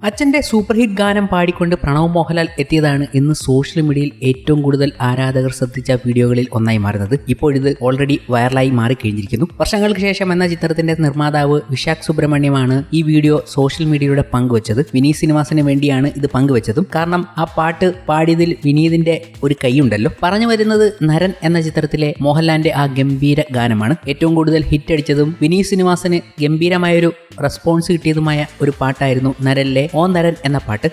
അച്ഛന്റെ super hit ഗാനം പാടിക്കൊണ്ട് പ്രണവ് മോഹൻലാൽ എത്തിയതാണ് ഇന്ന് സോഷ്യൽ മീഡിയയിൽ ഏറ്റവും കൂടുതൽ ആരാധകർ ശ്രദ്ധിച്ച വീഡിയോകളിൽ ഒന്നായി മാറുന്നത്. ഇപ്പോൾ ഇത് ഓൾറെഡി വൈറലായി മാറിക്കഴിഞ്ഞിരിക്കുന്നു വർഷങ്ങൾക്ക് ശേഷം എന്ന ചിത്രത്തിന്റെ നിർമ്മാതാവ് വിശാഖ് സുബ്രഹ്മണ്യമാണ് ഈ വീഡിയോ സോഷ്യൽ മീഡിയയിലൂടെ പങ്കുവച്ചത്. വിനീത് സിനിമാസിന് വേണ്ടിയാണ് ഇത് പങ്കുവച്ചതും. കാരണം ആ പാട്ട് പാടിയതിൽ വിനീതിന്റെ ഒരു കൈയുണ്ടല്ലോ. പറഞ്ഞു വരുന്നത് നരൻ എന്ന ചിത്രത്തിലെ മോഹൻലാലിന്റെ ആ ഗംഭീര ഗാനമാണ്. ഏറ്റവും കൂടുതൽ ഹിറ്റ് അടിച്ചതും വിനീത് സിനിമാസിന് ഗംഭീരമായൊരു റെസ്പോൺസ് കിട്ടിയതുമായ ഒരു പാട്ടായിരുന്നു നരനിലെ ഓ എന്ന പാട്ട്.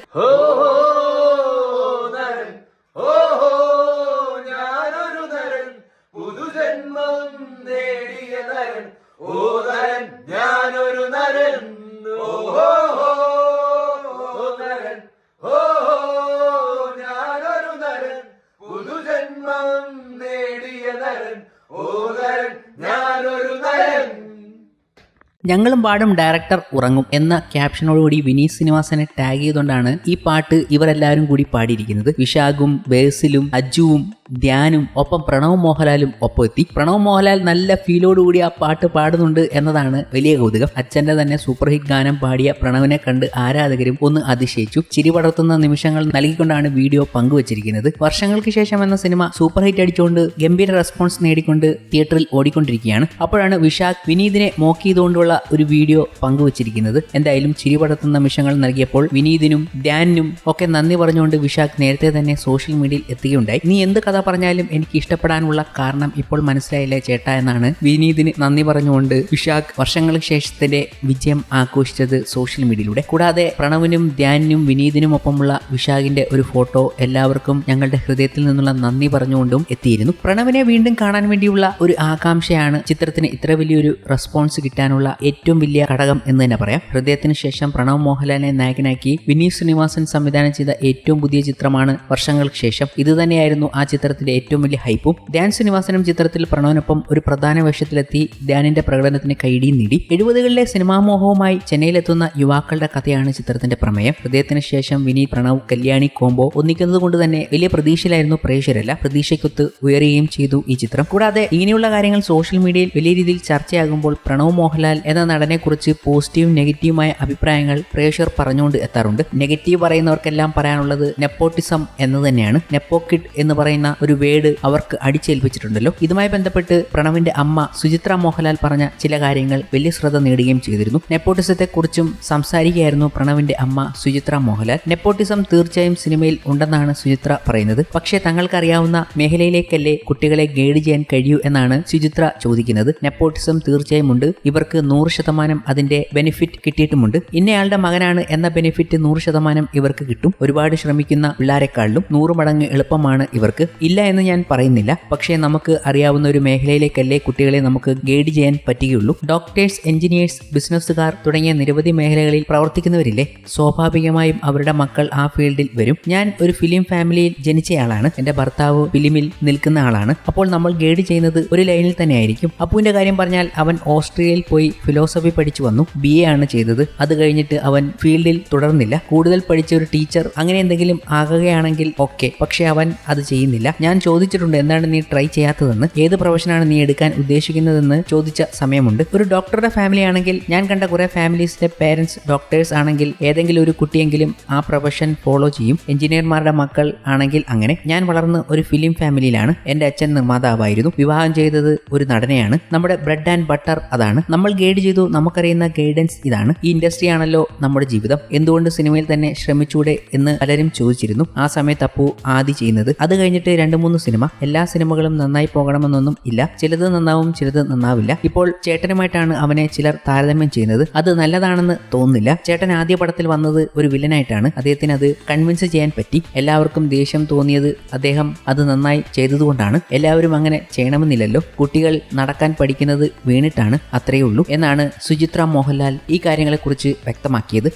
ഞങ്ങളും പാടും ഡയറക്ടർ ഉറങ്ങും എന്ന ക്യാപ്ഷനോടുകൂടി വിനീത് ശ്രീനിവാസനെ ടാഗ് ചെയ്തുകൊണ്ടാണ് ഈ പാട്ട് ഇവരെല്ലാവരും കൂടി പാടിയിരിക്കുന്നത്. വിശാഖും ബേസിലും അജുവും ധ്യാനും ഒപ്പം പ്രണവ് മോഹൻലാലും ഒപ്പം എത്തി. പ്രണവ് മോഹൻലാൽ നല്ല ഫീലോടുകൂടി ആ പാട്ട് പാടുന്നുണ്ട് എന്നതാണ് വലിയ കൗതുകം. അച്ഛന്റെ തന്നെ സൂപ്പർ ഹിറ്റ് ഗാനം പാടിയ പ്രണവിനെ കണ്ട് ആരാധകരും ഒന്ന് അതിശയിച്ചു. ചിരി പടർത്തുന്ന നിമിഷങ്ങൾ നൽകിക്കൊണ്ടാണ് വീഡിയോ പങ്കുവച്ചിരിക്കുന്നത്. വർഷങ്ങൾക്ക് ശേഷം എന്ന സിനിമ സൂപ്പർ ഹിറ്റ് അടിച്ചുകൊണ്ട് ഗംഭീര റെസ്പോൺസ് നേടിക്കൊണ്ട് തിയേറ്ററിൽ ഓടിക്കൊണ്ടിരിക്കുകയാണ്. അപ്പോഴാണ് വിശാഖ് വിനീതിനെ മോക്ക് ചെയ്തുകൊണ്ടുള്ള ഒരു വീഡിയോ പങ്കുവച്ചിരിക്കുന്നത്. എന്തായാലും ചിരി പടർത്തുന്ന നിമിഷങ്ങൾ നൽകിയപ്പോൾ വിനീതിനും ഡാനിനും ഒക്കെ നന്ദി പറഞ്ഞുകൊണ്ട് വിശാഖ് നേരത്തെ തന്നെ സോഷ്യൽ മീഡിയയിൽ എത്തുകയുണ്ടായി. നീ എന്ത് കഥ പറഞ്ഞാലും എനിക്ക് ഇഷ്ടപ്പെടാനുള്ള കാരണം ഇപ്പോൾ മനസ്സിലായില്ലേ ചേട്ടാ എന്നാണ് വിനീതിന് നന്ദി പറഞ്ഞുകൊണ്ട് വിശാഖ് വർഷങ്ങൾക്ക് ശേഷത്തിന്റെ വിജയം ആഘോഷിച്ചത് സോഷ്യൽ മീഡിയയിലൂടെ. കൂടാതെ പ്രണവിനും ധ്യാനിനും വിനീതിനും ഒപ്പമുള്ള വിശാഖിന്റെ ഒരു ഫോട്ടോ എല്ലാവർക്കും ഞങ്ങളുടെ ഹൃദയത്തിൽ നിന്നുള്ള നന്ദി പറഞ്ഞുകൊണ്ടും എത്തിയിരുന്നു. പ്രണവിനെ വീണ്ടും കാണാൻ വേണ്ടിയുള്ള ഒരു ആകാംക്ഷയാണ് ചിത്രത്തിന് ഇത്ര വലിയൊരു റെസ്പോൺസ് കിട്ടാനുള്ള ഏറ്റവും വലിയ ഘടകം എന്ന് തന്നെ പറയാം. ഹൃദയത്തിന് ശേഷം പ്രണവ് മോഹൻലാലിനെ നായകനാക്കി വിനീത് ശ്രീനിവാസൻ സംവിധാനം ചെയ്ത ഏറ്റവും പുതിയ ചിത്രമാണ് വർഷങ്ങൾക്ക് ശേഷം. ഇത് തന്നെയായിരുന്നു ആ ചിത്രത്തിന്റെ ഏറ്റവും വലിയ ഹൈപ്പും. ധ്യാൻ ശ്രീനിവാസനും ചിത്രത്തിൽ പ്രണവിനൊപ്പം ഒരു പ്രധാന വേഷത്തിലെത്തി ധ്യാനിന്റെ പ്രകടനത്തിന് കൈടിയും നേടി. എഴുപതുകളിലെ സിനിമാമോഹവുമായി ചെന്നൈയിലെത്തുന്ന യുവാക്കളുടെ കഥയാണ് ചിത്രത്തിന്റെ പ്രമേയം. ഹൃദയത്തിന് ശേഷം വിനീത് പ്രണവ് കല്യാണി കോംബോ ഒന്നിക്കുന്നത് കൊണ്ട് തന്നെ വലിയ പ്രതീക്ഷയിലായിരുന്നു പ്രേക്ഷകരല്ല. പ്രതീക്ഷയ്ക്കൊത്ത് ഉയരുകയും ചെയ്തു ഈ ചിത്രം. കൂടാതെ ഇങ്ങനെയുള്ള കാര്യങ്ങൾ സോഷ്യൽ മീഡിയയിൽ വലിയ രീതിയിൽ ചർച്ചയാകുമ്പോൾ പ്രണവ് മോഹൻലാൽ എന്ന നടനെക്കുറിച്ച് പോസിറ്റീവും നെഗറ്റീവുമായ അഭിപ്രായങ്ങൾ പ്രേക്ഷകർ പറഞ്ഞുകൊണ്ട് എത്താറുണ്ട്. നെഗറ്റീവ് പറയുന്നവർക്കെല്ലാം പറയാനുള്ളത് നെപ്പോട്ടിസം എന്ന് തന്നെയാണ്. നെപ്പോക്കിഡ് എന്ന് പറയുന്ന ഒരു വേഡ് അവർക്ക് അടിച്ചേൽപ്പിച്ചിട്ടുണ്ടല്ലോ. ഇതുമായി ബന്ധപ്പെട്ട് പ്രണവിന്റെ അമ്മ സുചിത്ര മോഹൻലാൽ പറഞ്ഞ ചില കാര്യങ്ങൾ വലിയ ശ്രദ്ധ നേടുകയും ചെയ്തിരുന്നു. നെപ്പോട്ടിസത്തെ കുറിച്ചും സംസാരിക്കുകയായിരുന്നു പ്രണവിന്റെ അമ്മ സുചിത്ര മോഹൻലാൽ. നെപ്പോട്ടിസം തീർച്ചയായും സിനിമയിൽ ഉണ്ടെന്നാണ് സുചിത്ര പറയുന്നത്. പക്ഷേ തങ്ങൾക്കറിയാവുന്ന മേഖലയിലേക്കല്ലേ കുട്ടികളെ ഗൈഡ് ചെയ്യാൻ കഴിയൂ എന്നാണ് സുചിത്ര ചോദിക്കുന്നത്. നെപ്പോട്ടിസം തീർച്ചയായും ഉണ്ട്. ഇവർക്ക് നൂറ് ശതമാനം അതിന്റെ ബെനിഫിറ്റ് കിട്ടിയിട്ടുമുണ്ട്. ഇന്നയാളുടെ മകനാണ് എന്ന ബെനിഫിറ്റ് നൂറ് ശതമാനം ഇവർക്ക് കിട്ടും. ഒരുപാട് ശ്രമിക്കുന്ന പിള്ളേരെക്കാളിലും നൂറ് മടങ്ങ് എളുപ്പമാണ് ഇവർക്ക്. ഇല്ല എന്ന് ഞാൻ പറയുന്നില്ല. പക്ഷേ നമുക്ക് അറിയാവുന്ന ഒരു മേഖലയിലേക്കല്ലേ കുട്ടികളെ നമുക്ക് ഗൈഡ് ചെയ്യാൻ പറ്റുകയുള്ളൂ. ഡോക്ടേഴ്സ് എഞ്ചിനീയേഴ്സ് ബിസിനസ്സുകാർ തുടങ്ങിയ നിരവധി മേഖലകളിൽ പ്രവർത്തിക്കുന്നവരില്ലേ? സ്വാഭാവികമായും അവരുടെ മക്കൾ ആ ഫീൽഡിൽ വരും. ഞാൻ ഒരു ഫിലിം ഫാമിലിയിൽ ജനിച്ചയാളാണ്. എന്റെ ഭർത്താവ് ഫിലിമിൽ നിൽക്കുന്ന ആളാണ്. അപ്പോൾ നമ്മൾ ഗൈഡ് ചെയ്യുന്നത് ഒരു ലൈനിൽ തന്നെ ആയിരിക്കും കാര്യം പറഞ്ഞാൽ അവൻ ഓസ്ട്രേലിയയിൽ പോയി ഫിലോസഫി പഠിച്ചു വന്നു. ബി എ ആണ് ചെയ്തത്. അത് കഴിഞ്ഞിട്ട് അവൻ ഫീൽഡിൽ തുടർന്നില്ല. കൂടുതൽ പഠിച്ച ഒരു ടീച്ചർ അങ്ങനെ എന്തെങ്കിലും ആകുകയാണെങ്കിൽ ഓക്കെ പക്ഷെ അവൻ അത് ചെയ്യുന്നില്ല. ഞാൻ ചോദിച്ചിട്ടുണ്ട് എന്താണ് നീ ട്രൈ ചെയ്യാത്തതെന്ന്. ഏത് പ്രൊഫഷനാണ് നീ എടുക്കാൻ ഉദ്ദേശിക്കുന്നതെന്ന് ചോദിച്ച സമയമുണ്ട്. ഒരു ഡോക്ടറുടെ ഫാമിലി ആണെങ്കിൽ ഞാൻ കണ്ട കുറെ ഫാമിലീസിലെ പേരൻസ് ഡോക്ടേഴ്സ് ആണെങ്കിൽ ഏതെങ്കിലും ഒരു കുട്ടിയെങ്കിലും ആ പ്രൊഫഷൻ ഫോളോ ചെയ്യും. എഞ്ചിനീയർമാരുടെ മക്കൾ ആണെങ്കിൽ അങ്ങനെ. ഞാൻ വളർന്ന് ഒരു ഫിലിം ഫാമിലിയിലാണ് എന്റെ അച്ഛൻ നിർമ്മാതാവായിരുന്നു. വിവാഹം ചെയ്തത് ഒരു നടനെയാണ്. നമ്മുടെ ബ്രെഡ് ആൻഡ് ബട്ടർ അതാണ്. നമ്മൾ ഗൈഡ് ചെയ്തു. നമുക്കറിയുന്ന ഗൈഡൻസ് ഇതാണ്. ഈ ഇൻഡസ്ട്രി ആണല്ലോ നമ്മുടെ ജീവിതം. എന്തുകൊണ്ട് സിനിമയിൽ തന്നെ ശ്രമിച്ചൂടെ എന്ന് പലരും ചോദിച്ചിരുന്നു. ആ സമയത്ത് അപ്പു ആദ്യ ചെയ്യുന്നത്. അത് കഴിഞ്ഞിട്ട് രണ്ട് മൂന്ന് സിനിമ. എല്ലാ സിനിമകളും നന്നായി പോകണമെന്നൊന്നും ഇല്ല. ചിലത് നന്നാവും ചിലത് നന്നാവില്ല. ഇപ്പോൾ ചേട്ടനുമായിട്ടാണ് അവനെ ചിലർ താരതമ്യം ചെയ്യുന്നത്. അത് നല്ലതാണെന്ന് തോന്നുന്നില്ല. ചേട്ടൻ ആദ്യ പടത്തിൽ വന്നത് ഒരു വില്ലനായിട്ടാണ്. അദ്ദേഹത്തിന് അത് കൺവിൻസ് ചെയ്യാൻ പറ്റി. എല്ലാവർക്കും ദേഷ്യം തോന്നിയത് അദ്ദേഹം അത് നന്നായി ചെയ്തതുകൊണ്ടാണ്. എല്ലാവരും അങ്ങനെ ചെയ്യണമെന്നില്ലല്ലോ. കുട്ടികൾ നടക്കാൻ പഠിക്കുന്നത് വീണിട്ടാണ്. അത്രയേ ഉള്ളൂ. എന്നാണ് സുചിത്ര മോഹൻലാൽ ഈ കാര്യങ്ങളെക്കുറിച്ച് വ്യക്തമാക്കിയത്.